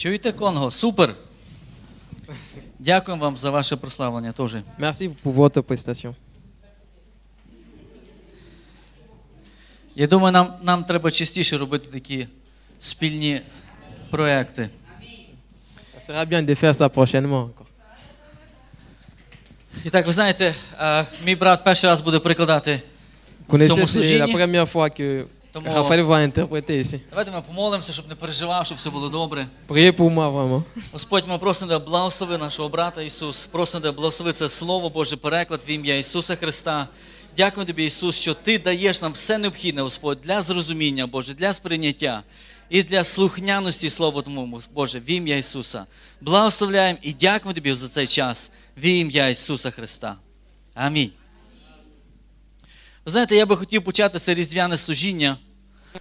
Чуєте Конго? Супер. Дякуємо вам за ваше прославлення теж. Merci pour votre prestation. Я думаю, нам, нам треба частіше робити такі спільні проекти. Ça sera bien de faire ça prochainement encore. І так, ви знаєте, е, мій брат перший раз буде прикладати в цьому connaissez, c'est la служінні. première fois que Тому Raphaël va interpréter давайте ми помолимося, щоб не переживав, щоб все було добре. Priez pour. Господь, ми просимо тебе, благослови нашого брата Ісус. Просимо тебе, благослови це Слово Боже, переклад в ім'я Ісуса Христа. Дякую тобі, Ісус, що Ти даєш нам все необхідне, Господь, для зрозуміння, Боже, для сприйняття і для слухняності Слова Тому, Боже, в ім'я Ісуса. Благословляємо і дякуємо тобі за цей час в ім'я Ісуса Христа. Амінь. Ви знаєте, я би хотів почати це різдвяне служіння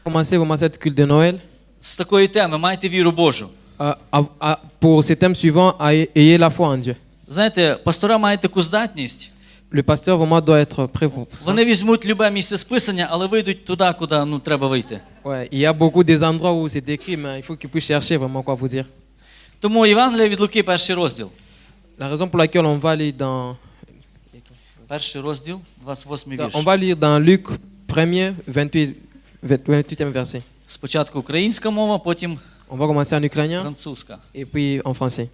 Commencez vraiment cette culte de Noël. з такої теми Майте віру Божу. Euh, à- à- pour ce thème suivant, ayez ayez la foi en Dieu. Знаєте, пастора мають таку здатність. Le pasteur vraiment doit être prêt pour ça. Вони візьмуть любе місце списання, але вийдуть туди, куди ну, треба вийти. Ouais, il y a beaucoup des endroits où c'est écrit, mais il faut qu'il puisse chercher vraiment quoi vous dire. Тому Євангелія від Луки, перший розділ. La raison pour laquelle on va lire dans, Перший розділ, 28 dans- вірш. on va lire dans Luc 1er, 28, 28e verset. Спочатку українська мова, потім On va commencer en ukrainien французька. et puis en français.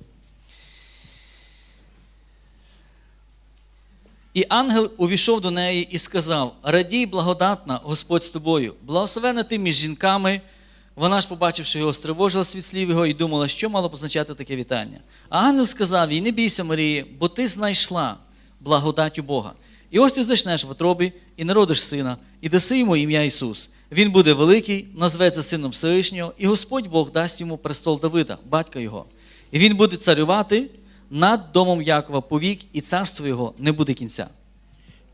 І ангел увійшов до неї і сказав: Радій, благодатна, Господь з тобою, благословена ти між жінками. Вона ж, побачивши його, стривожилась від слів його і думала, що мало позначати таке вітання. А ангел сказав їй: Не бійся, Марії, бо ти знайшла благодать у Бога. І ось ти зачнеш в отробі і народиш сина, і даси йому ім'я Ісус. Він буде великий, назветься сином Всевишнього, і Господь Бог дасть йому престол Давида, батька його. І він буде царювати над домом Якова повік, і царство його не буде кінця.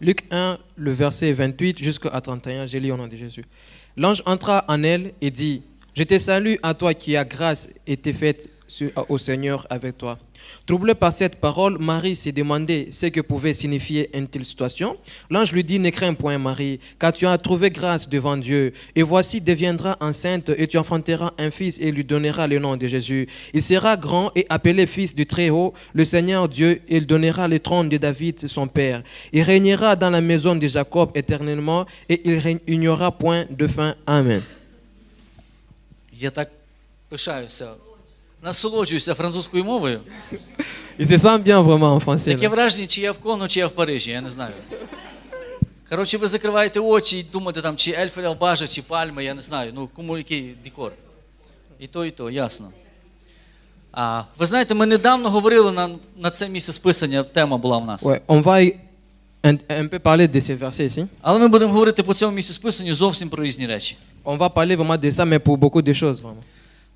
Luc 1, le verset 28 jusqu'à 31, j'ai lu au nom de Jésus. L'ange entra en elle et dit, Je te salue à toi qui as grâce été faite sur- au Seigneur avec toi. Troublé par cette parole, Marie s'est demandé ce que pouvait signifier une telle situation. L'ange lui dit, Ne crains point Marie, car tu as trouvé grâce devant Dieu. Et voici, deviendras enceinte et tu enfanteras un fils et lui donneras le nom de Jésus. Il sera grand et appelé fils du Très-Haut. Le Seigneur Dieu, il donnera le trône de David, son père. Il régnera dans la maison de Jacob éternellement et il, règne- il n'y aura point de fin. Amen. Я так пишаюся, насолоджуюся французькою мовою. Il se sent bien vraiment en français. Таке là. враження, чи я в Кону, чи я в Парижі, я не знаю. Коротше, ви закриваєте очі і думаєте, там, чи Ельфеля бажа, чи пальми, я не знаю. Ну, кому який декор. І то, і то, ясно. А, ви знаєте, ми недавно говорили на, на це місце списання, тема була в нас. Ouais, on va y- un, un peu parler de ces versets ici. Але ми будемо говорити по цьому місцю списанню зовсім про різні речі. On va parler vraiment de ça, mais pour beaucoup de choses. Vraiment.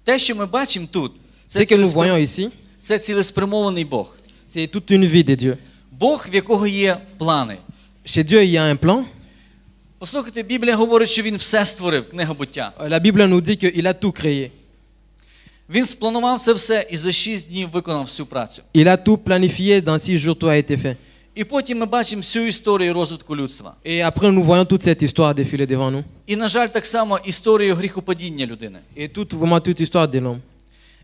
Те, що ми бачимо тут, Ce que nous voyons ici, це цілеспрямований Бог. c'est toute une vie de Dieu. Бог, в якого є плани. Chez Dieu, il y a un plan. Послухайте, Біблія говорить, що він все створив, книга буття. Euh, La Bible nous dit qu'il a tout créé. Він спланував це все і за шість днів виконав всю працю. Il a tout planifié, dans six jours, tout a été fait. І потім ми бачимо всю історію розвитку людства. Et après, nous voyons toute cette histoire défiler devant nous. І, на жаль, так само історію гріхопадіння людини. Et toute, vraiment toute histoire de l'homme.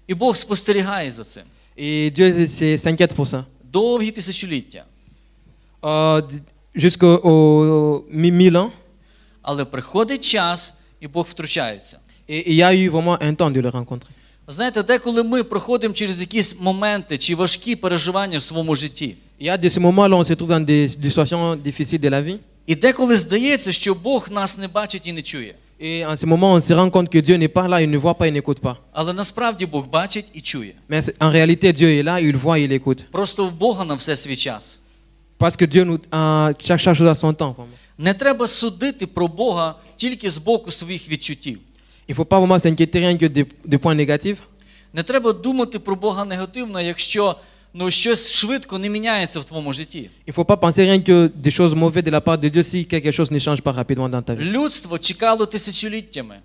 І Бог спостерігає за цим Et Dieu s'inquiète pour ça. довгі тисячоліття. Euh, d- Jusqu'au mille ans. Але приходить час, і Бог втручається. Et il y a eu vraiment un temps de le rencontrer. Знаєте, деколи ми проходимо через якісь моменти чи важкі переживання в своєму житті. Il y a de ces moments-là, on se trouve dans des situations difficiles de la vie. І деколи здається, що Бог нас не бачить і не чує. Et en ce moment, on se rend compte que Dieu n'est pas là, il ne voit pas, il n'écoute pas. Але насправді Бог бачить і чує. Mais en réalité, Dieu est là, il voit, il écoute. Просто в Бога на все свій час. Parce que Dieu nous. euh, chaque, chaque chose a son temps. Не треба судити про Бога тільки з боку своїх відчуттів. Il ne faut pas vraiment s'inquiéter rien que des, des points négatifs. Не треба думати про Бога негативно, якщо ну, щось швидко не міняється в твоєму житті. Il faut pas penser rien que des choses mauvaises de la part de Dieu si quelque chose ne change pas rapidement dans ta vie. Людство чекало тисячоліттями.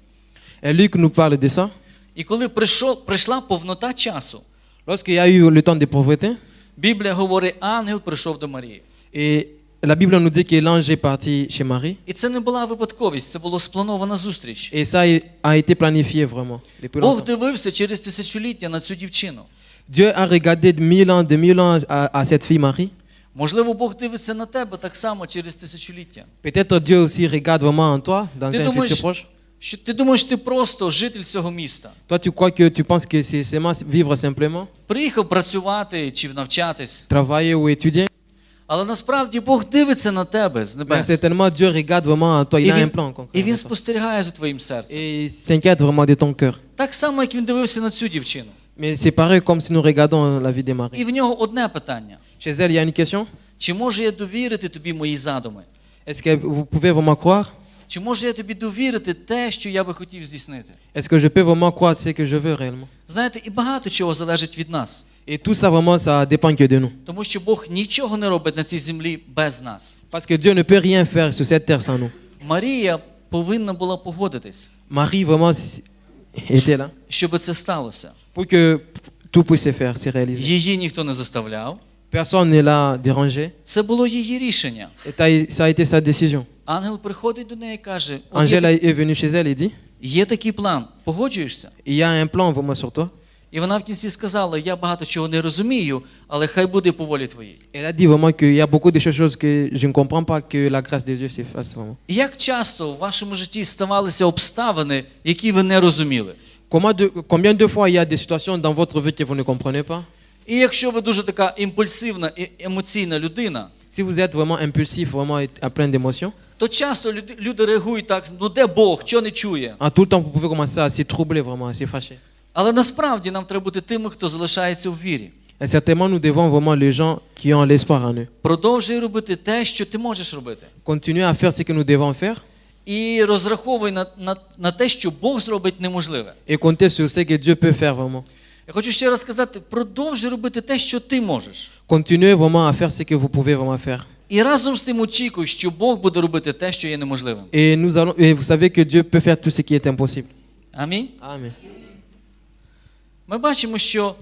Et Luc nous parle de ça. І коли прийшов, прийшла повнота часу, Lorsqu'il y a eu le temps de pauvreté, Біблія говорить, ангел прийшов до Марії. et la Bible nous dit que l'ange est parti chez Marie. І це не була випадковість, це була спланована зустріч. Et ça a été planifié vraiment depuis Бог longtemps. дивився через тисячоліття на цю дівчину. Dieu a regardé de mille ans, de mille ans à, à cette fille Marie. Можливо, Бог дивиться на тебе так само через тисячоліття. Peut-être Dieu aussi regarde vraiment en toi dans Ты un futur proche. Що ти думаєш, ти просто житель цього міста. Toi, tu crois que tu penses que c'est seulement vivre simplement, Приїхав працювати чи навчатись. travailler ou étudier. Але насправді Бог дивиться на тебе з Mais небес. certainement, Dieu regarde vraiment en toi. Il І a un він, plan. і він спостерігає за твоїм серцем. Et il s'inquiète vraiment de ton cœur. Так само, як він дивився на цю дівчину. Mais c'est pareil comme si nous regardons la vie de Marie. І в нього одне питання: Chez elle, il y a une question. чи можу я довірити тобі мої задуми? Est-ce que vous pouvez vraiment croire Чи можу я тобі довірити те, що я би хотів здійснити? Est-ce que je peux vraiment croire ce que je veux réellement Знаєте, і багато чого залежить від нас, Et tout ça, vraiment, ça dépend que de nous. тому що Бог нічого не робить на цій землі без нас. Parce que Dieu ne peut rien faire sur cette terre sans nous. Марія повинна була погодитись, Marie, vraiment, était là щоб це сталося. Pour que tout puisse se faire, se réaliser. Її ніхто не заставляв. Personne ne l'a dérangé. Це було її рішення. Et ça ça a été sa décision. Ангел приходить до неї і каже: «От є, Angèle est venue chez elle et dit є такий план, погоджуєшся? Il y a un plan vraiment sur toi. І вона в кінці сказала: Я багато чого не розумію, але хай буде по волі твоїй. Elle a dit vraiment qu'il y a beaucoup de choses que je ne comprends pas, que la grâce de Dieu se fasse vraiment. Як часто в вашому житті ставалися обставини, які ви не розуміли? Comment de- combien de fois il y a des situations dans votre vie que vous ne comprenez pas І якщо ви дуже така імпульсивна і емоційна людина, Si vous êtes vraiment impulsif, vraiment à plein d'émotions, то часто люди, люди реагують так: ну де Бог, що не чує? en tout le temps, vous pouvez commencer à troubler vraiment, à fâcher. Але насправді нам треба бути тими, хто залишається у вірі. Et certainement, nous devons vraiment les gens qui ont l'espoir en eux. Продовжуй робити те, що ти можеш робити. Continuer à faire ce que nous devons faire І розраховуй на, на, на те, що Бог зробить неможливе. et compter sur ce que Dieu peut faire vraiment. Я хочу ще раз сказати: продовжуй робити те, що ти можеш. Continuez vraiment à faire ce que vous pouvez vraiment faire. І разом з тим очікуй, що Бог буде робити те, що є неможливим. Et, nous allons, et vous savez que Dieu peut faire tout ce qui est impossible. Амінь. Amen. Ми бачимо, що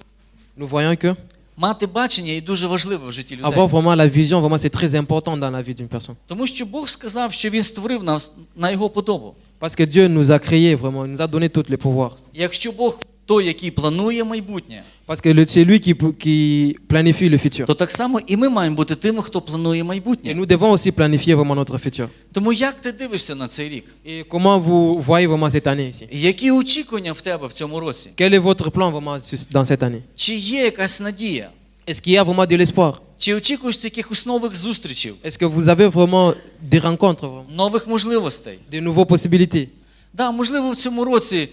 Nous voyons que мати бачення і дуже важливе в житті людей. avoir vraiment la vision, vraiment, c'est très important dans la vie d'une personne. Тому що Бог сказав, що Він створив нас на його подобу. Parce que Dieu nous a créé vraiment, il nous a donné tous les pouvoirs. Якщо Бог той, який планує майбутнє, Parce que c'est lui qui, qui planifie le futur. то так само і ми маємо бути тими, хто планує Et майбутнє. nous devons aussi planifier vraiment notre futur. Тому як ти дивишся на цей рік? Et comment vous voyez vraiment cette année ici Які очікування в тебе в цьому році? Quel est votre plan vraiment sur- dans cette année Чи є якась надія? Est-ce qu'il y a vraiment de l'espoir Чи очікуєш ти якихось нових зустрічей, Est-ce que vous avez vraiment des rencontres, vraiment, нових можливостей? des nouvelles possibilités, Да, можливо, в цьому році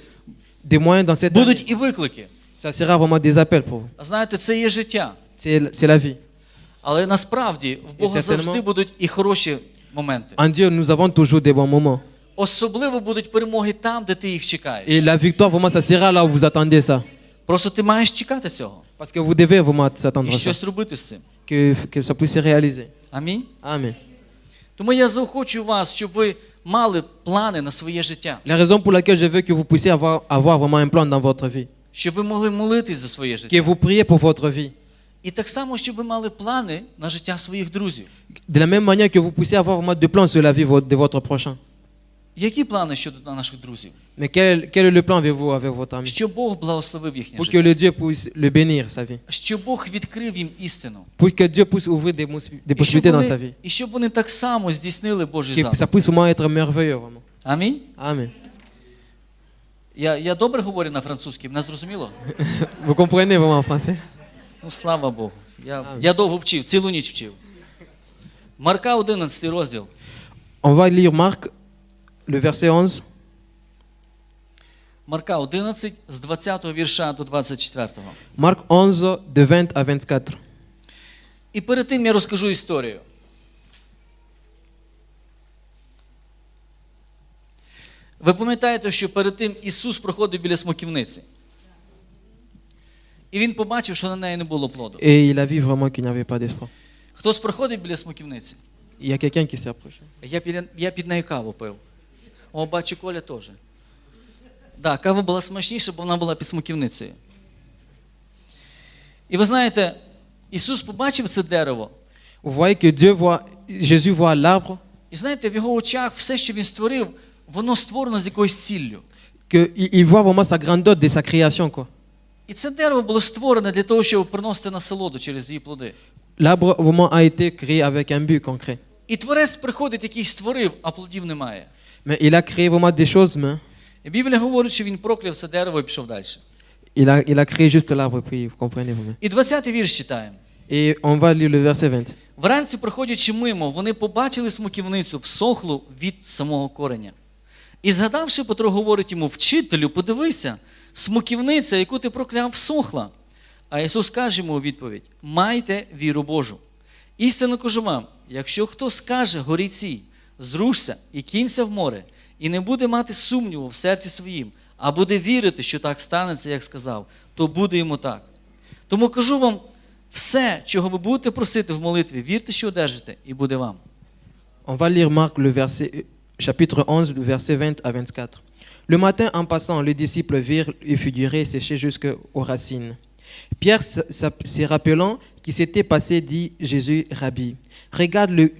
des moyens dans cette année будуть і виклики. Ça sera vraiment des appels pour vous. Знаєте, це є життя. C'est c'est la vie. Але насправді в Бога завжди будуть і хороші моменти. En Dieu, nous avons toujours des bons moments. Особливо будуть перемоги там, де ти їх Et la victoire, vraiment, ça sera là où vous attendez ça. Просто ти маєш чекати цього Parce que vous devez vraiment s'attendre à ça. щось робити з цим. Que, que ça puisse se réaliser. Амінь. Amen. Тому я заохочую вас, щоб ви мали плани на своє життя, La raison pour laquelle je veux que vous puissiez avoir, avoir vraiment un plan dans votre vie. щоб ви могли молитись за своє Que життя. vous priez pour votre vie. І так само, щоб ви мали плани на життя своїх друзів. De la même manière que vous puissiez avoir vraiment des plans sur la vie vo- de votre prochain. Які плани щодо наших друзів? Mais quel, quel est le plan avec vous, avec votre ami Що Бог благословив їхнє Pour que життя, le Dieu puisse le bénir, sa vie. що Бог відкрив їм істину. Pour que Dieu puisse ouvrir des, mos- des І щоб, possibilités dans sa вони, vie. і щоб вони так само здійснили Божий Que ça задум. puisse vraiment être merveilleux, vraiment. Амінь. Amen. Я, я добре говорю на французькій, мене зрозуміло? Vous comprenez vraiment en français Ну, слава Богу. Я, я довго вчив, цілу ніч вчив. Марка 11 розділ. On va lire Marc, le verset 11. Марка 11 з 20 вірша до 24. Marc 11, de 20 à 24. І перед тим я розкажу історію. Ви пам'ятаєте, що перед тим Ісус проходив біля смоківниці. І він побачив, що на неї не було плоду. Et il a vu vraiment qu'il n'y avait pas d'espoir. Хтось проходить біля смоківниці? A quelqu'un qui s'est approché. Я під, я під нею каву пив. О, бачу, Коля теж. Да, кава була смачніша, бо вона була під смоківницею. І ви знаєте, Ісус побачив це дерево, Vous voyez que Dieu voit Jésus voit l'arbre, І знаєте, в його очах все, що він створив, воно створено з якоюсь ціллю. il voit vraiment sa grandeur de sa création. Quoi. І це дерево було створене для того, щоб приносити насолоду через її плоди. L'arbre vraiment a été créé avec un but concret. І творець приходить, який створив, а плодів немає. Mais il a créé vraiment des choses, mais І Біблія говорить, що він прокляв це дерево і пішов далі. il a, il a créé juste l'arbre, puis vous comprenez vous-même. І 20-й вірш читаємо. Et on va lire le verset 20. Вранці, проходячи мимо, вони побачили смоківницю всохлу від самого кореня. І згадавши, Петро говорить йому: Вчителю, подивися, смоківниця, яку ти прокляв, всохла. А Ісус каже йому у відповідь: Майте віру Божу. Істинно кажу вам, якщо хто скаже горіці, зрушся і кінься в море, і не буде мати сумніву в серці своїм, а буде вірити, що так станеться, як сказав, то буде йому так. Тому кажу вам, все, чого ви будете просити в молитві, вірте, що одержите, і буде вам. On va lire Marc le verset, chapitre 11, le verset 20 à 24. Le matin, en passant, les disciples virent le figuier séché jusqu'aux racines. Pierre, se rappelant qui s'était passé, dit Jésus, Rabbi, regarde le,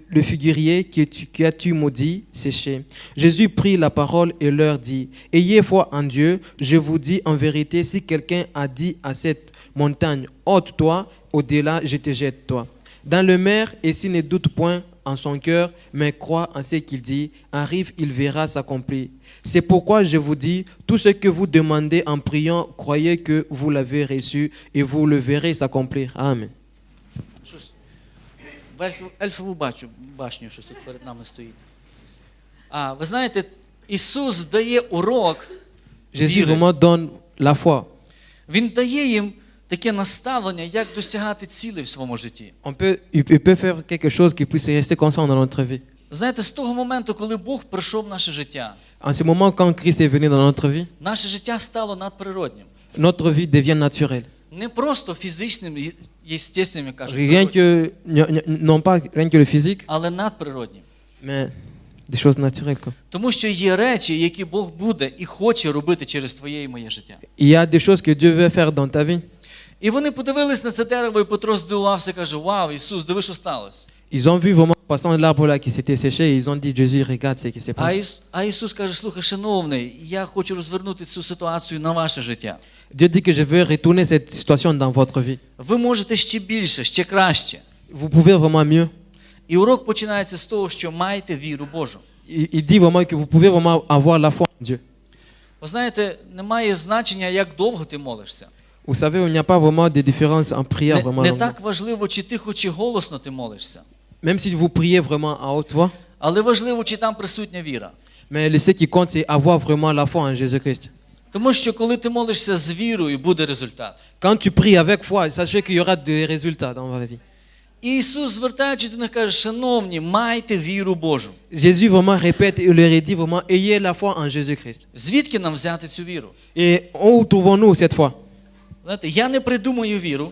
tu, que as-tu maudit séché. Jésus prit la parole et leur dit Ayez foi en Dieu. Je vous dis en vérité, si quelqu'un a dit à cette montagne ôte-toi, au-delà, je te jette toi. Dans le mer, et s'il ne doute point en son cœur, mais croit en ce qu'il dit, arrive, il verra s'accomplir. C'est pourquoi je vous dis, tout ce que vous demandez en priant, croyez que vous l'avez reçu et vous le verrez s'accomplir. Amen. Ельфову бачу, башню, щось тут перед нами стоїть. А, ви знаєте, Ісус дає урок, Jésus vraiment donne la foi. Він дає їм таке наставлення, як досягати цілей в своєму житті. On peut, il peut faire quelque chose qui puisse rester constant dans notre vie. Знаєте, з того моменту, коли Бог прийшов в наше життя, En ce moment, quand Christ est venu dans notre vie, наше життя стало надприроднім. notre vie devient naturelle. Не просто фізичним, є- єстественним, як кажуть, Rien природнім, que, non pas rien que le physique, але надприроднім. mais des choses naturelles. Quoi. Тому що є речі, які Бог буде і хоче робити через твоє і моє життя. Il y a des choses que Dieu veut faire dans ta vie. І вони подивились на це дерево, і Петро здивувався, каже: Вау, Ісус, диви, що сталося. Ils ont vu vraiment en passant l'arbre là qui s'était séché, ils ont dit Jésus, regarde ce qui s'est А, passé. Іс, а Ісус каже: слухай, шановний, я хочу розвернути цю ситуацію на ваше життя. Dieu dit que je veux retourner cette situation dans votre vie. Ви можете ще більше, ще краще. Vous pouvez vraiment mieux. І урок починається з того, що маєте віру Божу. Il, il dit vraiment que vous pouvez vraiment avoir la foi en Dieu. Ви знаєте, немає значення, як довго ти молишся. Vous savez, il n'y a pas vraiment de différence en prière Не, vraiment. не longuement. так важливо, чи тихо, чи голосно ти молишся. Même si vous priez vraiment à haute voix, Але важливо, чи там присутня віра. mais ce qui compte, c'est avoir vraiment la foi en Jésus-Christ. Тому що коли ти молишся з вірою, буде результат. Quand tu pries avec foi, sachez qu'il y aura des résultats dans votre vie. І Ісус, звертаючись до них, каже: Шановні, майте віру Божу. Jésus vraiment répète et leur dit vraiment, ayez la foi en Jésus-Christ. Звідки нам взяти цю віру? Et où trouvons-nous cette foi Знаєте, я не придумаю віру,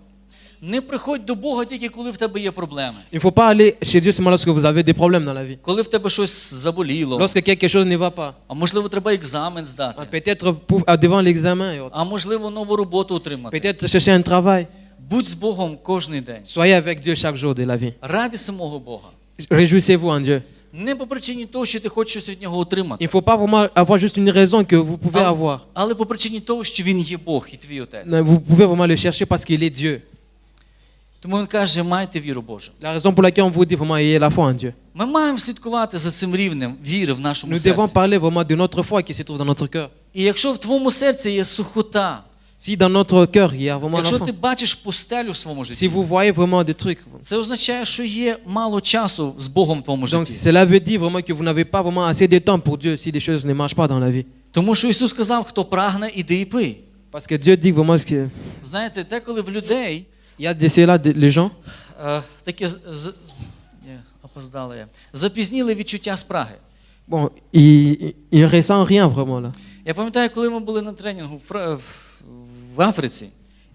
Не приходь до Бога тільки коли в тебе є проблеми. il faut pas aller chez Dieu seulement lorsque vous avez des problèmes dans la vie. Коли в тебе щось заболіло, Lorsque quelque chose ne va pas. а можливо, треба екзамен Ah, здати, Peut-être pour- ah, devant l'examen а можливо, нову роботу отримати. Peut-être chercher un travail. Будь з Богом кожен день. Soyez avec Dieu chaque jour de la vie. Ради самого Бога. Réjouissez-vous en Dieu. Не по причині того, що ти хочеш щось від нього отримати, Il faut pas vraiment avoir juste une raison que vous pouvez avoir. але по причині того, що він є Бог і твій отець. Vous pouvez vraiment le chercher parce qu'il est Dieu. Тому він каже, майте віру Божу. La raison pour laquelle on vous dit vraiment ayez la foi en Dieu. Ми маємо слідкувати за цим рівнем віри в нашому Nous devons серці. parler vraiment de notre foi qui se trouve dans notre cœur. І якщо в твоєму серці є сухота, Si dans notre cœur il y a vraiment la якщо foi, ти бачиш пустелю в своєму si житті, vous voyez vraiment des trucs, це означає, що є мало часу з Богом в твоєму donc житті. cela veut dire vraiment que vous n'avez pas vraiment assez de temps pour Dieu si des choses ne marchent pas dans la vie. Тому що Ісус сказав, хто прагне, іди і пий. Parce que Dieu dit vraiment que Знаєте, деколи в людей il y a les gens, е, таке з, з, є, опоздала я, запізніли відчуття спраги. bon, ils ils ne ressentent rien vraiment là. Я пам'ятаю, коли ми були на тренінгу в, Фра- в- в Африці,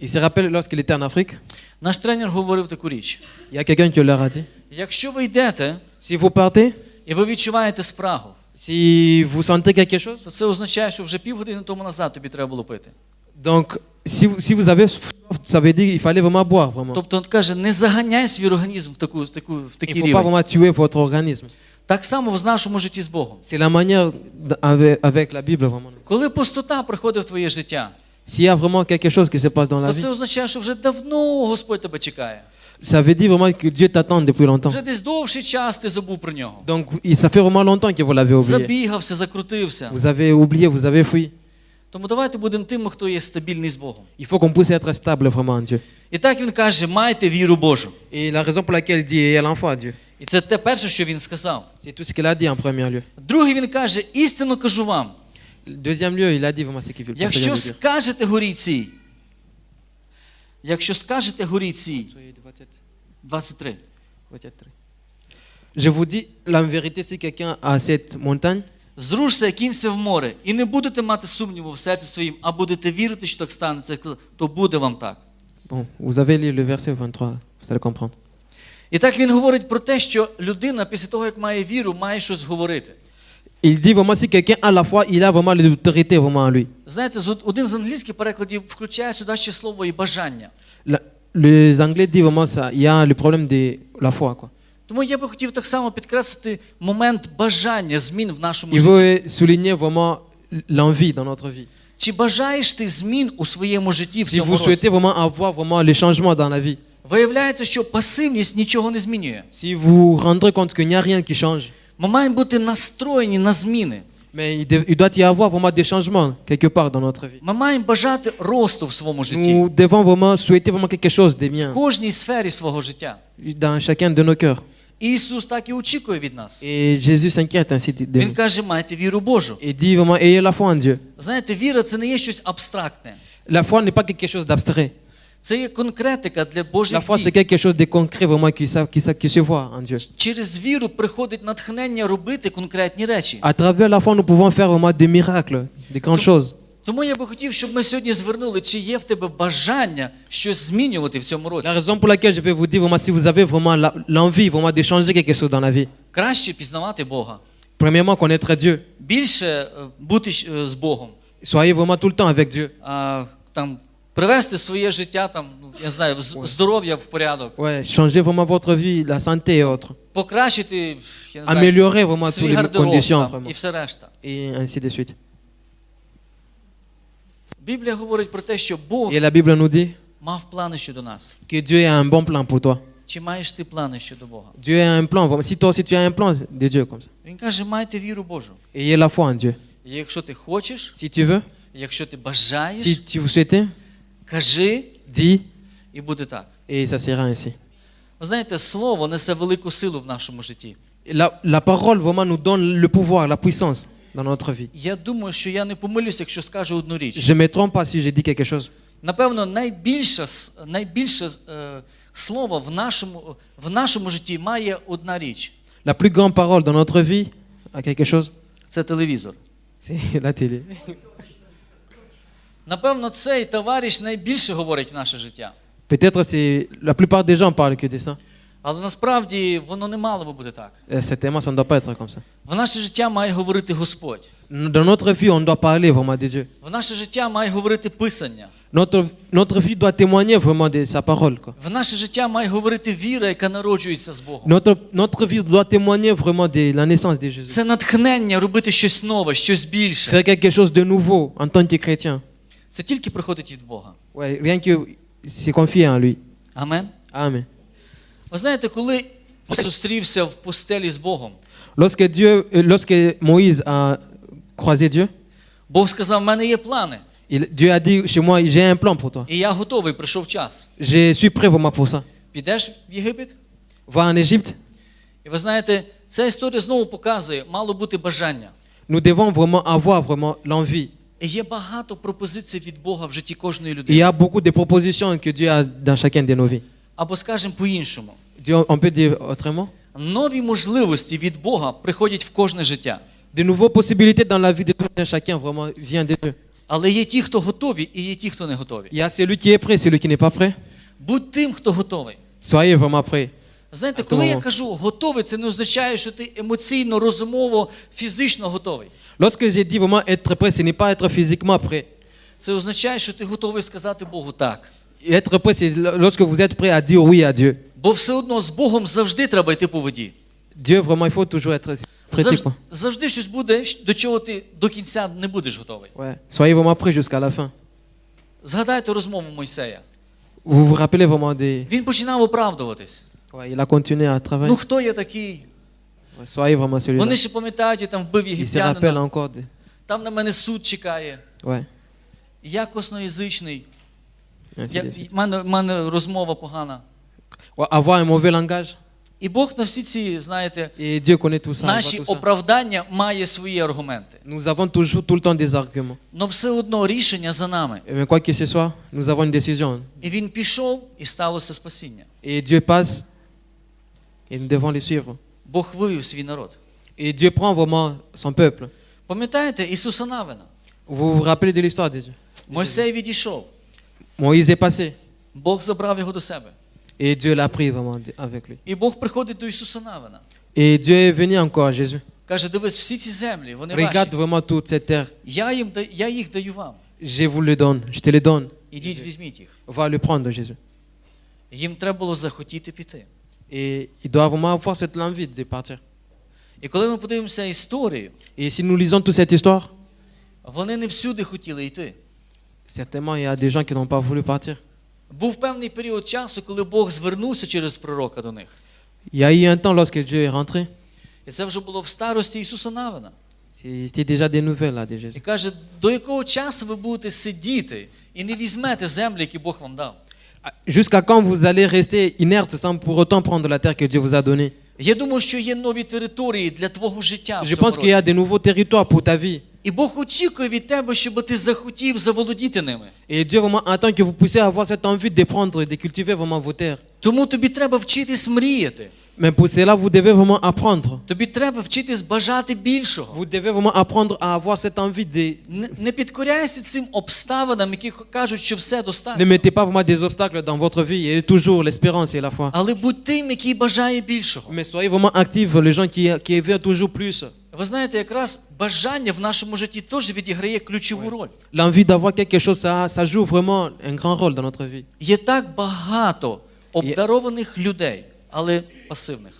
Il se rappelle lorsqu'il était en Afrique, Наш тренер говорив таку річ: il y a quelqu'un qui leur a dit? Якщо ви йдете Si vous partez, і ви відчуваєте спрагу, si vous sentez quelque chose, то це означає, що вже півгодини тому назад тобі треба було пити. Donc si vous, si vous avez soif, ça veut dire qu'il fallait vraiment boire, vraiment. Тобто, от каже, не заганяй свій організм в таку, в таку, в Il такий ne faut pas рівень. vraiment tuer votre organisme. Так само в нашому житті з Богом. C'est la manière d- avec, avec la Bible, vraiment. Коли пустота приходить в твоє життя, S'il y a vraiment quelque chose qui se passe dans la то vie, це означає, що вже давно Господь тебе чекає. ça veut dire vraiment que Dieu t'attend depuis longtemps. Вже десь довший час ти забув про нього. Donc il- ça fait vraiment longtemps que vous l'avez oublié. Забігався, закрутився. Vous avez oublié, vous avez fui. Тому давайте будемо тими, хто є стабільний з Богом. Il faut qu'on puisse être stable vraiment en Dieu. І так він каже: майте віру Божу. Et la raison pour laquelle il dit ayez l'enfant à Dieu, І це те перше, що він сказав. c'est tout ce qu'il a dit en premier lieu. Друге, він каже: істинно кажу вам, Deuxième lieu, il a dit vraiment ce qu'il veut. якщо скажете горі цій, якщо скажете горі цій, 23. Je vous dis la vérité, si quelqu'un a cette montagne, Зрушся, кінься в море, і не будете мати сумніву в серці своїм, а будете вірити, що так станеться, то буде вам так. bon, vous avez lu le verset 23, vous allez comprendre. І так він говорить про те, що людина після того, як має віру, має щось говорити. Il dit vraiment si quelqu'un a la foi, il a vraiment l'autorité vraiment en lui. Знаєте, з- один з англійських перекладів включає сюди ще слово і бажання. La- les Anglais disent vraiment ça, il y a le problème de la foi. Quoi. Тому я би хотів так само підкреслити момент бажання змін в нашому житті. Чи бажаєш ти змін у своєму житті в цьому році? Виявляється, що пасивність нічого не змінює. si vous rendrez compte qu'il n'y a rien qui change, Ми маємо бути настроєні на зміни. mais il, doit y avoir vraiment des changements quelque part dans notre vie. Ми маємо бажати росту в своєму житті, Nous devons vraiment souhaiter vraiment quelque chose de в кожній сфері свого життя. dans chacun de nos cœurs. Ісус так і очікує від нас. Et Jésus s'inquiète ainsi de Він nous. каже, майте віру Божу. Et dit vraiment, ayez la foi en Dieu. Знаєте, віра це не є щось абстрактне. La foi n'est pas quelque chose d'abstrait. Це є конкретика для La Божих foi, c'est дій. quelque chose de concret vraiment qui, sa- qui, sa- qui se voit en Dieu. Через віру приходить натхнення робити конкретні речі. À travers la foi, nous pouvons faire vraiment des miracles, des grandes choses. Тому я би хотів, щоб ми сьогодні звернули, чи є в тебе бажання щось змінювати в цьому році. La raison pour laquelle je vais vous dire vraiment, si vous avez vraiment l'envie vraiment de changer quelque chose dans la vie, Краще пізнавати Бога, premièrement, connaître Dieu. більше е, бути е, з Богом, Soyez vraiment tout le temps avec Dieu. а, там, привести своє життя, там, ну, я знаю, здоров'я в порядок, Ouais, changer vraiment votre vie, la santé et autres. покращити я не знаю, Améliorer vraiment toutes les conditions, там, vraiment. і все решта. Et ainsi de suite. Біблія говорить про те, що Бог Et la Bible nous dit мав плани щодо нас. que Dieu a un bon plan pour toi. Чи маєш ти плани щодо Бога? Dieu a un plan. vraiment. Si toi aussi tu as un plan de Dieu comme ça. Він каже, майте віру Божу. Ayez la foi en Dieu. І якщо ти хочеш, Si tu veux, якщо ти бажаєш, si tu vous souhaitez, кажи, dis і буде так. et ça sera ainsi. Ви знаєте, слово несе велику силу в нашому житті. La, la parole vraiment nous donne le pouvoir, la puissance Dans notre vie. Я думаю, що я не помилюся, якщо скажу одну річ. Je ne me trompe pas si je dis quelque chose. Напевно, найбільше, с- найбільше е, слово в нашому, в нашому житті має одна річ La plus grande parole dans notre vie a quelque chose, це телевізор. c'est la télé. Напевно, цей товариш найбільше говорить в наше життя. Peut-être c'est la plupart des gens parlent que de ça. Але насправді воно не мало би бути так. Euh, Certainement, ça ne doit pas être comme ça. В наше життя має говорити Господь. Dans notre vie, on doit parler vraiment de Dieu. В наше життя має говорити Писання. Notre, notre vie doit témoigner vraiment de sa parole. quoi. В наше життя має говорити віра, яка народжується з Богом. Notre, notre vie doit témoigner vraiment de la naissance de Jésus. Це натхнення робити щось нове, щось більше. Faire quelque chose de nouveau en tant que chrétien. Це тільки приходить від Бога. Ouais, rien que c'est confier en lui. Амен. Amen. Ви знаєте, коли зустрівся в пустелі з Богом, Lorsque, Dieu, euh, lorsque Moïse a croisé Dieu, Бог сказав: в мене є плани, il- Dieu a dit chez moi, j'ai un plan pour toi. і я готовий, прийшов час. Je suis prêt vraiment pour ça. Підеш в Єгипет? Va en Égypte, І ви знаєте, ця історія знову показує, мало бути бажання. nous devons vraiment avoir vraiment l'envie. І є багато пропозицій від Бога в житті кожної Il y a beaucoup de propositions que Dieu a dans chacune de nos vies. Або скажемо по-іншому, on peut dire autrement. нові можливості від Бога приходять в кожне життя. De nouvelles possibilités dans la vie de tout un chacun vraiment vient de Dieu. Але є ті, хто готові, і є ті, хто не готові. Il y a celui qui est prêt, celui qui n'est pas prêt. Будь тим, хто готовий. Soyez vraiment prêt. Знаєте, коли я кажу готовий, це не означає, що ти емоційно, розумово, фізично готовий. Lorsque j'ai dit vraiment être prêt, ce n'est pas être physiquement prêt. Це означає, що ти готовий сказати Богу так. Être prêt, c'est lorsque vous êtes prêt à dire oui à Dieu. Бо все одно з Богом завжди треба йти по воді. Dieu, vraiment, il faut toujours être prêt. Quoi. завжди щось буде, до чого ти до кінця не будеш готовий. Ouais. Soyez vraiment prêt jusqu'à la fin. Згадайте розмову Мойсея. Vous vous rappelez vraiment des... Він починав оправдуватись. Ouais, il a continué à travailler. Ну хто я такий? Ouais, soyez vraiment celui-là. Ще пам'ятають, я там вбив Il se rappelle єгиптянина, encore. De... там на мене суд чекає. Ouais. Я косноязичний, в мене, мене розмова погана. Avoir un mauvais langage. І Бог на всі ці, знаєте, Et Dieu connaît tout ça. наші tout ça. оправдання має свої аргументи. Nous avons toujours tout le temps des arguments. Но все одно рішення за нами. Et Mais quoi que ce soit, nous avons une décision. І він пішов, і сталося спасіння. Et Dieu passe et nous devons les suivre. Бог вивів свій народ. Et Dieu prend vraiment son peuple. Пам'ятаєте Ісуса Навина? Vous vous rappelez de l'histoire de Dieu Мойсей відійшов. Moïse est passé Бог забрав його до себе. et Dieu l'a pris vraiment avec lui. І Бог приходить до Ісуса Навина. Et Dieu est venu encore à Jésus. Каже, дивись, всі ці землі, вони Regarde ваші. vraiment toute cette terre. Я, їм, да- я їх даю вам. Je vous le donne, je te le donne. Ідіть, візьміть їх. Va le prendre, Jésus. Їм треба було захотіти піти. Et il doit vraiment avoir cette envie de partir. І коли ми подивимося історію, Et si nous lisons toute cette histoire, вони не всюди хотіли йти. certainement il y a des gens qui n'ont pas voulu partir. Був певний період часу, коли Бог звернувся через пророка до них. Il y a eu un temps lorsque Dieu est rentré, І це вже було в старості Ісуса Навина. c'était déjà des nouvelles là de Jésus. І каже, до якого часу ви будете сидіти і не візьмете землі, які Бог вам дав. Jusqu'à quand vous allez rester inerte sans pour autant prendre la terre que Dieu vous a donnée Я думаю, що є нові території для твого життя. В Je цьому pense qu'il y a році. des nouveaux territoires pour ta vie. І Бог очікує від тебе, щоб ти захотів заволодіти ними. Et Dieu vraiment attend que vous puissiez avoir cette envie de prendre et de cultiver vraiment vos terres. Тому тобі треба вчитись мріяти. Mais pour cela, vous devez vraiment apprendre. Тобі треба вчитись бажати більшого. Vous devez vraiment apprendre à avoir cette envie de... Не, не підкоряйся цим обставинам, які кажуть, що все Ne достатньо. mettez pas vraiment des obstacles dans votre vie et toujours l'espérance et la foi. Але будь тим, який бажає більшого. Mais soyez vraiment actifs, les gens qui, qui veulent toujours plus. Ви знаєте, якраз бажання в нашому житті теж відіграє ключову роль. L'envie d'avoir quelque chose, ça, ça joue vraiment un grand rôle dans notre vie. Є так багато обдарованих людей, але пасивних,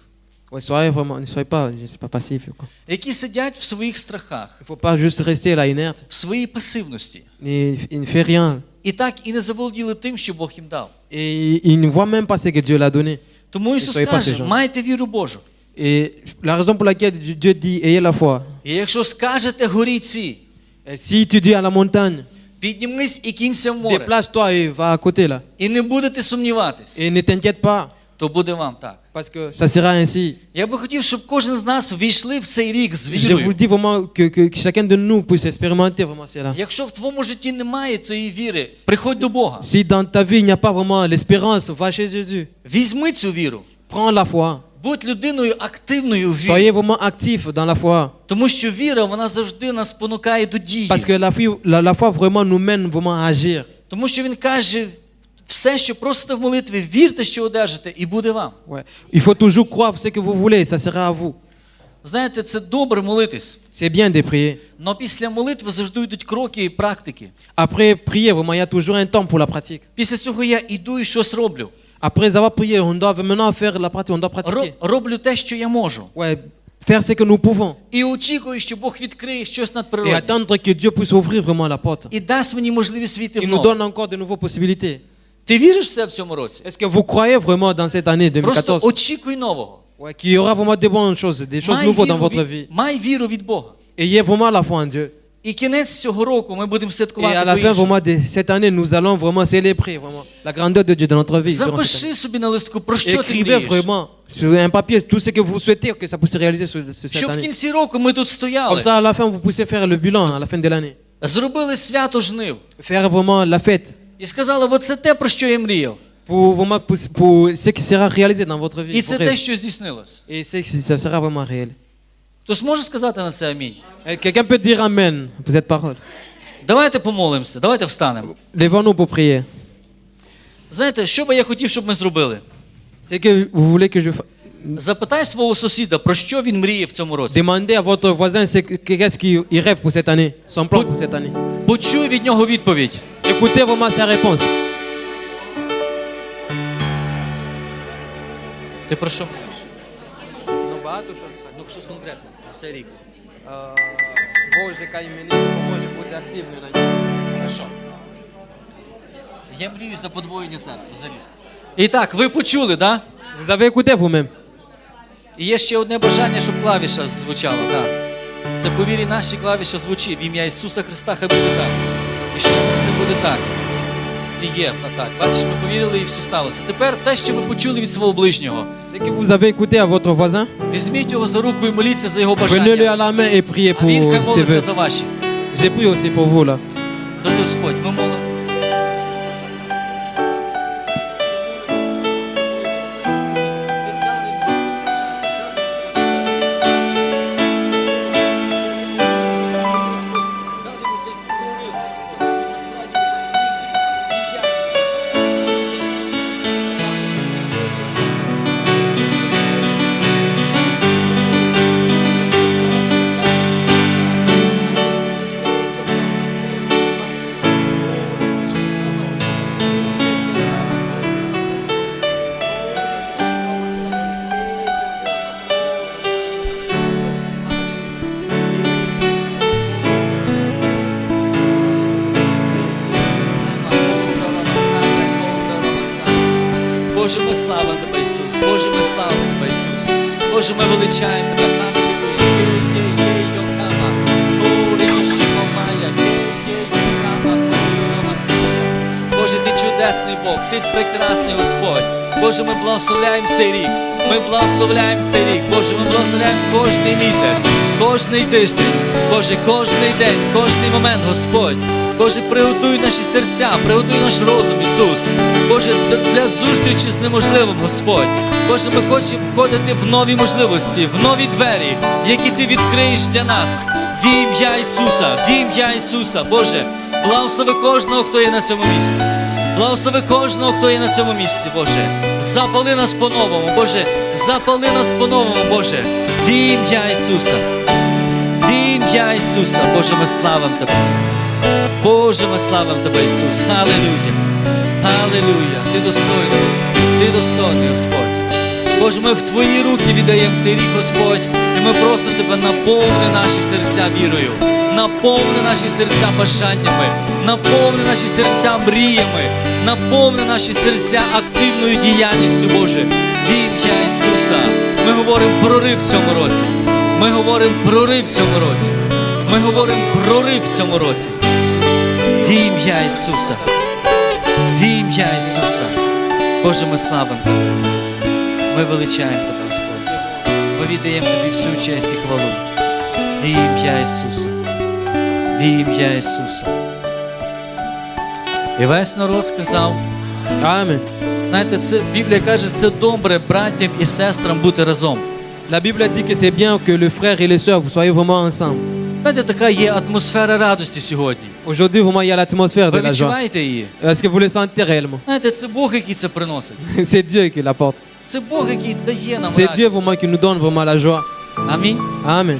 Ouais, soyez vraiment, ne soyez pas, je pas passif. quoi. які сидять в своїх страхах, Il faut pas juste rester là inerte. в своїй пасивності. Il il ne fait rien. І так і не заволоділи тим, що Бог їм дав. Et il ne voit même pas ce que Dieu l'a donné. Тому Ісус soyez каже, ces майте віру Божу. Et la raison pour laquelle Dieu dit ayez la foi. І якщо скажете горі ці, Et si tu dis à la montagne, піднімись і кінься в море, déplace-toi et va à côté là. і не будете сумніватись, Et ne t'inquiète pas, то буде вам так. parce que ça sera ainsi. Я би хотів, щоб кожен з нас війшли в цей рік з Je vous вірою. dis vraiment que, que chacun de nous puisse expérimenter vraiment cela. Якщо в твоєму житті немає цієї віри, приходь до Бога. Si dans ta vie il n'y a pas vraiment l'espérance, va chez Jésus. Візьми цю віру. Prends la foi. Будь людиною активною в вірі. Soyez vraiment actif dans la foi. Тому що віра, вона завжди нас спонукає до дії. Parce que la, foi- la, la foi vraiment nous mène vraiment à agir. Тому що він каже, все, що просите в молитві, вірте, що одержите, і буде вам. Ouais. Il faut toujours croire ce que vous voulez, ça sera à vous. Знаєте, це добре молитись. C'est bien de prier. Але після молитви завжди йдуть кроки і практики. Après prier, vraiment, il y a toujours un temps pour la pratique. Після цього я іду і щось роблю. Après avoir prié, on doit maintenant faire la pratique, on doit Ро- pratiquer. роблю те, що я можу. Ouais, faire ce que nous pouvons. І очікую, що Бог відкриє щось Et надприродне. attendre que Dieu puisse ouvrir vraiment la porte. І дасть мені можливість війти Il в nous нове. donne encore de nouvelles possibilités. Ти віриш в це в цьому році? Est-ce que vous croyez vraiment dans cette année Просто 2014 очікуй нового. ouais, qu'il y aura vraiment de bonnes choses, des choses Май nouvelles dans віру, votre від, vie май віру від Бога. Ayez vraiment la foi en Dieu. І кінець цього року ми будемо Et à святкувати la fin по-іншому. vraiment de cette année, nous allons vraiment célébrer vraiment la grandeur de Dieu dans notre vie. durant cette Запиши собі на листку, про année. що ти Écrivez мрієш. vraiment sur un papier tout ce que vous souhaitez que ça puisse se réaliser sur, sur cette Щоб в année. кінці року ми тут Comme стояли, ça, à la fin, vous puissiez faire le bilan à la fin de l'année. зробили свято жнив Faire vraiment la fête і сказали, оце те, про що я мріяв. pour, vraiment, pour, pour ce qui sera réalisé dans votre vie. І vos це rêves. те, що здійснилось. Et c'est que ça sera vraiment réel. Хтось може сказати на це амінь? Et Quelqu'un peut dire Amen pour cette parole. Давайте помолимося, давайте встанемо. Lèvons-nous pour prier. Знаєте, що би я хотів, щоб ми зробили? C'est que vous voulez que je fa- Запитай свого сусіда, про що він мріє в цьому році. Demandez à votre voisin c'est que- qu'est-ce qu'il il rêve pour cette année, son plan pour cette année. Почуй від нього відповідь. Écoutez vraiment sa réponse. Ти про що? Це рік. Боже, яка імені допоможе бути активною на ньому. Хорошо. Я мрію за подвоєння церкви, за ріст. І так, ви почули, так? Да? Vous avez écouté vous-même. І є ще одне бажання, щоб клавіша звучала. Так. Це по вірі наші клавіша звучить в ім'я Ісуса Христа, хай буде так. І ще раз хай буде так. І є, А так. Бачиш, ми повірили і все сталося. Тепер те, що ви почули від свого ближнього. C'est que vous avez écouté à votre voisin. Візьміть його за руку і моліться за його Prenez-le à бажання. la main et priez А він хай ses молиться vœux. за ваші. J'ai prié aussi pour vous là. Дорогі Господь, ми молимо. Боже, ми величаємо Тебе. Ти чудесний Бог, ти прекрасний Господь. Боже, ми благословляємо цей рік. Ми благословляємо цей рік. Боже, ми благословляємо кожний місяць, кожний тиждень, Боже, кожний день, кожний момент, Господь. Боже, приготуй наші серця, приготуй наш розум, Ісус. Боже, для- зустрічі з неможливим, Господь. Боже, ми хочемо входити в нові можливості, в нові двері, які ти відкриєш для нас. В ім'я Ісуса, в ім'я Ісуса, Боже, благослови кожного, хто є на цьому місці. Благослови кожного, хто є на цьому місці, Боже. Запали нас по-новому, Боже. Запали нас по-новому, Боже. В ім'я Ісуса. В ім'я Ісуса, Боже, ми славимо Тебе. Боже, ми славимо Тебе, Ісус. Халилуя. Халилуя. Ти достойний. Ти достойний, Господь. Боже, ми в Твої руки віддаємо цей рік, Господь, і ми просимо Тебе, наповни наші серця вірою, наповни наші серця бажаннями, наповни наші серця мріями, наповни наші серця активною діяльністю, Боже. В ім'я Ісуса. Ми говоримо прорив в цьому році. Ми говоримо прорив в цьому році. Ми говоримо прорив в цьому році. В ім'я Ісуса. В ім'я Ісуса. Боже, ми славимо Тебе. Ми величаємо Тебе, Господь. Ми віддаємо Тобі всю честь і хвалу. В ім'я Ісуса. В ім'я Ісуса. І весь народ сказав, Amen. знаєте, це Біблія каже, це добре братям і сестрам бути разом. La Bible dit que c'est bien que le frère et les sœurs vous soyez vraiment ensemble. Знаєте, така є атмосфера радості сьогодні. Aujourd'hui, vraiment, il y a l'atmosphère Ви de la joie. відчуваєте її? Est-ce que vous le sentez réellement Знаєте, це Бог, який це приносить. C'est Dieu qui l'apporte. Це Бог, який дає нам C'est Dieu радість. vraiment qui nous donne vraiment la joie. Амінь. Amen.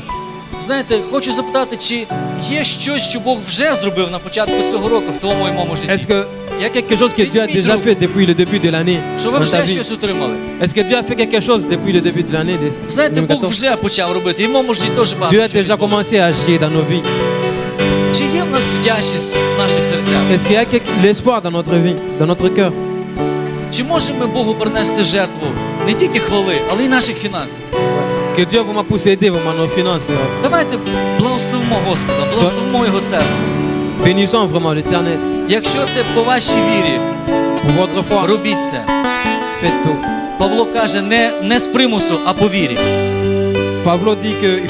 Знаєте, хочу запитати, чи є щось, що Бог вже зробив на початку цього року в твоєму і моєму Est-ce житті? qu'il y a quelque chose que Dieu a déjà fait depuis le début de l'année Що ви dans ta вже vie щось отримали? Est-ce que Dieu a fait quelque chose depuis le début de l'année de- Знаєте, Бог 2014 вже почав робити, і в моєму житті теж Dieu a déjà відбулося. commencé à agir dans nos vies. Чи є в нас вдячність в наших серцях? Est-ce qu'il y a quelque- l'espoir dans notre vie, dans notre cœur Чи можемо ми Богу принести жертву не тільки хвали, але й наших фінансів? Vraiment puisse aider vraiment nos finances. et autres. Давайте благословимо Господа, благословимо Його церкву. Bénissons vraiment l'Éternel. Якщо це по вашій вірі, Pour votre foi, робіть це. faites tout. Павло каже, не, не з примусу, а по вірі. Pavlo dit que